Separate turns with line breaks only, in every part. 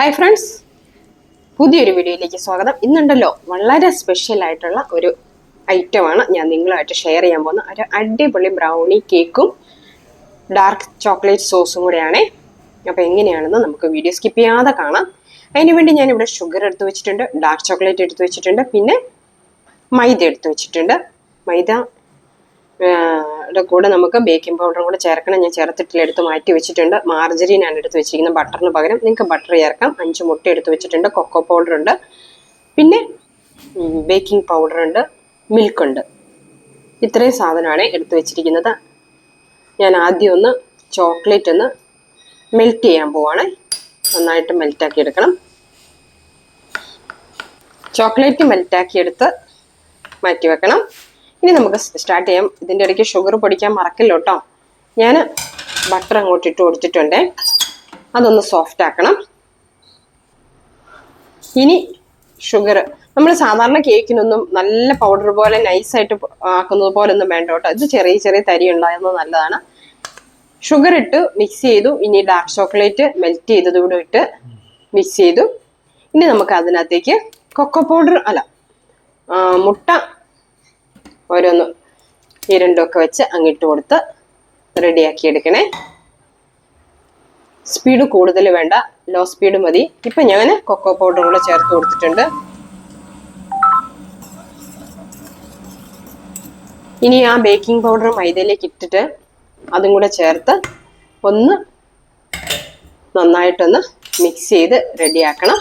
Hi friends പുതിയൊരു വീഡിയോയിലേക്ക് സ്വാഗതം. ഇന്നുണ്ടല്ലോ വളരെ സ്പെഷ്യൽ ആയിട്ടുള്ള ഒരു ഐറ്റമാണ് ഞാൻ നിങ്ങളുമായിട്ട് ഷെയർ ചെയ്യാൻ പോകുന്ന ഒരു അടിപൊളി ബ്രൗണി കേക്കും ഡാർക്ക് ചോക്ലേറ്റ് സോസും കൂടെയാണേ. അപ്പോൾ എങ്ങനെയാണെന്ന് നമുക്ക് വീഡിയോ സ്കിപ്പ് ചെയ്യാതെ കാണാം. അതിനുവേണ്ടി ഞാനിവിടെ ഷുഗർ എടുത്തു വെച്ചിട്ടുണ്ട് ഡാർക്ക് ചോക്ലേറ്റ് എടുത്തു വെച്ചിട്ടുണ്ട് പിന്നെ മൈദ എടുത്തു വെച്ചിട്ടുണ്ട്. മൈദ കൂടെ നമുക്ക് ബേക്കിംഗ് പൗഡറും കൂടെ ചേർക്കണം. ഞാൻ ചേർത്തിട്ടില്ല എടുത്ത് മാറ്റി വെച്ചിട്ടുണ്ട്. മാർജറിനാണ് എടുത്ത് വെച്ചിരിക്കുന്നത്. ബട്ടറിന് പകരം നിങ്ങൾക്ക് ബട്ടർ ചേർക്കാം. അഞ്ച് മുട്ട എടുത്ത് വെച്ചിട്ടുണ്ട്. കൊക്കോ പൗഡർ ഉണ്ട്. പിന്നെ ബേക്കിംഗ് പൗഡർ ഉണ്ട്. മിൽക്ക് ഉണ്ട്. ഇത്രയും സാധനമാണ് എടുത്ത് വെച്ചിരിക്കുന്നത്. ഞാൻ ആദ്യം ഒന്ന് ചോക്ലേറ്റ് ഒന്ന് മെൽറ്റ് ചെയ്യാൻ പോവാണ്. നന്നായിട്ട് മെൽറ്റാക്കി എടുക്കണം. ചോക്ലേറ്റ് മെൽറ്റാക്കി എടുത്ത് മാറ്റി വെക്കണം. ഇനി നമുക്ക് സ്റ്റാർട്ട് ചെയ്യാം. ഇതിന്റെ ഇടയ്ക്ക് ഷുഗർ പൊടിക്കാൻ മറക്കില്ല കേട്ടോ. ഞാൻ ബട്ടർ അങ്ങോട്ട് ഇട്ട് കൊടുത്തിട്ടുണ്ട്. അതൊന്ന് സോഫ്റ്റ് ആക്കണം. ഇനി ഷുഗർ നമ്മൾ സാധാരണ കേക്കിനൊന്നും നല്ല പൗഡർ പോലെ നൈസായിട്ട് ആക്കുന്നത് പോലെ ഒന്നും വേണ്ട കേട്ടോ. ഇത് ചെറിയ ചെറിയ തരി ഉണ്ടായിരുന്നത് നല്ലതാണ്. ഷുഗർ ഇട്ട് മിക്സ് ചെയ്തു. ഇനി ഡാർക്ക് ചോക്ലേറ്റ് മെൽറ്റ് ചെയ്തത് കൂടെ ഇട്ട് മിക്സ് ചെയ്തു. ഇനി നമുക്ക് അതിനകത്തേക്ക് കൊക്കോ പൗഡർ അല്ല മുട്ട ഓരോന്ന് ഈ രണ്ടുമൊക്കെ വെച്ച് അങ്ങിട്ട് കൊടുത്ത് റെഡിയാക്കി എടുക്കണേ. സ്പീഡ് കൂടുതൽ വേണ്ട. ലോ സ്പീഡ് മതി. ഇപ്പൊ ഞാൻ കൊക്കോ പൗഡർ കൂടെ ചേർത്ത് കൊടുത്തിട്ടുണ്ട്. ഇനി ആ ബേക്കിംഗ് പൗഡർ മൈദയിലേക്ക് ഇട്ടിട്ട് അതും കൂടെ ചേർത്ത് ഒന്ന് നന്നായിട്ടൊന്ന് മിക്സ് ചെയ്ത് റെഡിയാക്കണം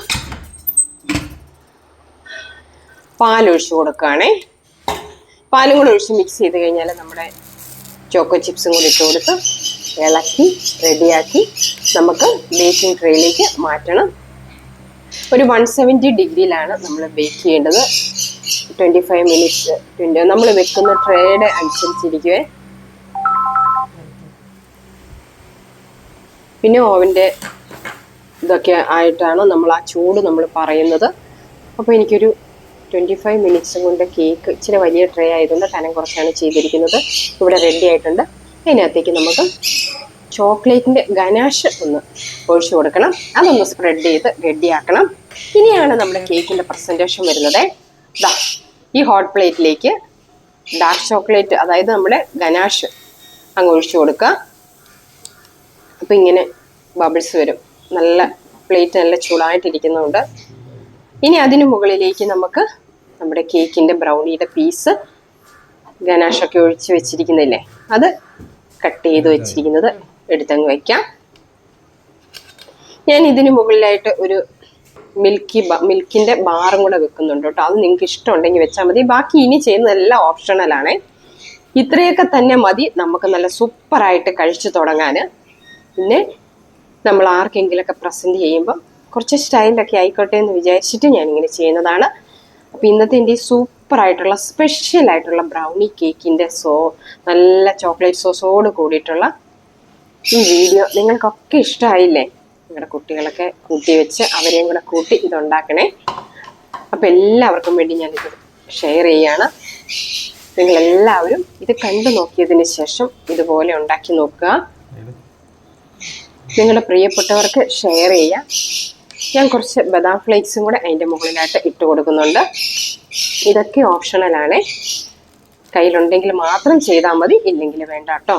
പാലൊഴിച്ച് കൊടുക്കുകയാണേ. പാലും കൂടെ ഒഴിച്ച് മിക്സ് ചെയ്ത് കഴിഞ്ഞാൽ നമ്മുടെ ചോക്കോ ചിപ്സും കൂടി ഇട്ട് കൊടുത്ത് ഇളക്കി റെഡിയാക്കി നമുക്ക് ബേക്കിംഗ് ട്രേയിലേക്ക് മാറ്റണം. ഒരു വൺ സെവന്റി ഡിഗ്രിയിലാണ് നമ്മൾ ബേക്ക് ചെയ്യേണ്ടത്. ട്വന്റി ഫൈവ് മിനിറ്റ്സ് ട്വന്റി നമ്മൾ വെക്കുന്ന ട്രേയുടെ അനുസരിച്ചിരിക്കുവേ. പിന്നെ ഓവന്റെ ഇതൊക്കെ ആയിട്ടാണ് നമ്മൾ ആ ചൂട് നമ്മൾ പറയുന്നത്. അപ്പോൾ എനിക്കൊരു ട്വന്റി ഫൈവ് മിനിറ്റ്സും കൊണ്ട് കേക്ക് ഇച്ചിരി വലിയ ട്രേ ആയതുകൊണ്ട് കനം കുറച്ചാണ് ചെയ്തിരിക്കുന്നത്. ഇവിടെ റെഡി ആയിട്ടുണ്ട്. അതിനകത്തേക്ക് നമുക്ക് ചോക്ലേറ്റിന്റെ ഗനാഷ് ഒന്ന് ഒഴിച്ചു കൊടുക്കണം. അതൊന്ന് സ്പ്രെഡ് ചെയ്ത് റെഡിയാക്കണം. ഇനിയാണ് നമ്മുടെ കേക്കിന്റെ പ്രസന്റേഷൻ വരുന്നത്. ദാ ഈ ഹോട്ട് പ്ലേറ്റിലേക്ക് ഡാർക്ക് ചോക്ലേറ്റ് അതായത് നമ്മുടെ ഗനാഷ് അങ്ങ് ഒഴിച്ചു കൊടുക്കുക. അപ്പം ഇങ്ങനെ ബബിൾസ് വരും. നല്ല പ്ലേറ്റ് നല്ല ചൂടായിട്ടിരിക്കുന്നുണ്ട്. ഇനി അതിനു മുകളിലേക്ക് നമുക്ക് നമ്മുടെ കേക്കിന്റെ ബ്രൗണിയുടെ പീസ് ഗനാഷൊക്കെ ഒഴിച്ച് വെച്ചിരിക്കുന്നില്ലേ അത് കട്ട് ചെയ്ത് വെച്ചിരിക്കുന്നത് എടുത്തങ്ങ് വയ്ക്കാം ഞാൻ ഇതിന് മുകളിലായിട്ട് ഒരു മിൽക്കി മിൽക്കിന്റെ ബാറും കൂടെ വെക്കുന്നുണ്ട് കേട്ടോ. അത് നിങ്ങൾക്ക് ഇഷ്ടമുണ്ടെങ്കിൽ വെച്ചാൽ മതി. ബാക്കി ഇനി ചെയ്യുന്നതെല്ലാം ഓപ്ഷണലാണ് ഇത്രയൊക്കെ തന്നെ മതി. നമുക്ക് നല്ല സൂപ്പറായിട്ട് കഴിച്ചു തുടങ്ങാൻ പിന്നെ നമ്മൾ ആർക്കെങ്കിലുമൊക്കെ പ്രസന്റ് ചെയ്യുമ്പം കുറച്ച് സ്റ്റൈലൊക്കെ ആയിക്കോട്ടെ എന്ന് വിചാരിച്ചിട്ട് ഇങ്ങനെ ചെയ്യുന്നതാണ്. അപ്പോൾ ഇന്നത്തെ എന്റെ സൂപ്പറായിട്ടുള്ള സ്പെഷ്യൽ ആയിട്ടുള്ള ബ്രൗണി കേക്കിന്റെ സോ നല്ല ചോക്ലേറ്റ് സോസോട് കൂടിയിട്ടുള്ള ഈ വീഡിയോ നിങ്ങൾക്കൊക്കെ ഇഷ്ടമായില്ലേ നിങ്ങളുടെ കുട്ടികളൊക്കെ കൂട്ടി വെച്ച് അവരെയും കൂടെ കൂട്ടി ഇതുണ്ടാക്കണേ. അപ്പം എല്ലാവർക്കും വേണ്ടി ഞാനിത് ഷെയർ ചെയ്യാണ്. നിങ്ങളെല്ലാവരും ഇത് കണ്ടു നോക്കിയതിന് ശേഷം ഇതുപോലെ ഉണ്ടാക്കി നോക്കുക. നിങ്ങളുടെ പ്രിയപ്പെട്ടവർക്ക് ഷെയർ ചെയ്യാം. ഞാൻ കുറച്ച് ബദാം ഫ്ലേക്സും കൂടെ അതിന്റെ മുകളിലായിട്ട് ഇട്ട് കൊടുക്കുന്നുണ്ട്. ഇതൊക്കെ ഓപ്ഷണലാണ് കയ്യിലുണ്ടെങ്കിൽ മാത്രം ചെയ്താൽ മതി ഇല്ലെങ്കിൽ വേണ്ട കേട്ടോ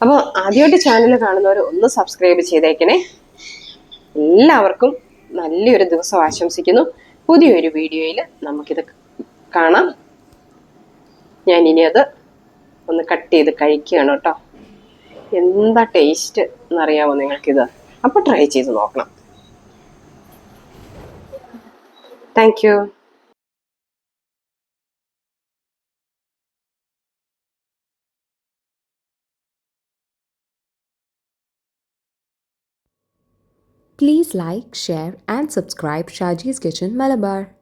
അപ്പോൾ ആദ്യമായിട്ട് ചാനൽ കാണുന്നവർ ഒന്ന് സബ്സ്ക്രൈബ് ചെയ്തേക്കണേ. എല്ലാവർക്കും നല്ലൊരു ദിവസം ആശംസിക്കുന്നു. പുതിയൊരു വീഡിയോയിൽ നമുക്കിത് കാണാം. ഞാൻ ഇനി അത് ഒന്ന് കട്ട് ചെയ്ത് കഴിക്കുകയാണ് കേട്ടോ എന്താ ടേസ്റ്റ് എന്നറിയാമോ നിങ്ങൾക്കിത്? അപ്പോൾ ട്രൈ ചെയ്ത് നോക്കണം. Thank you.
Please like, share and subscribe Shaji's Kitchen Malabar.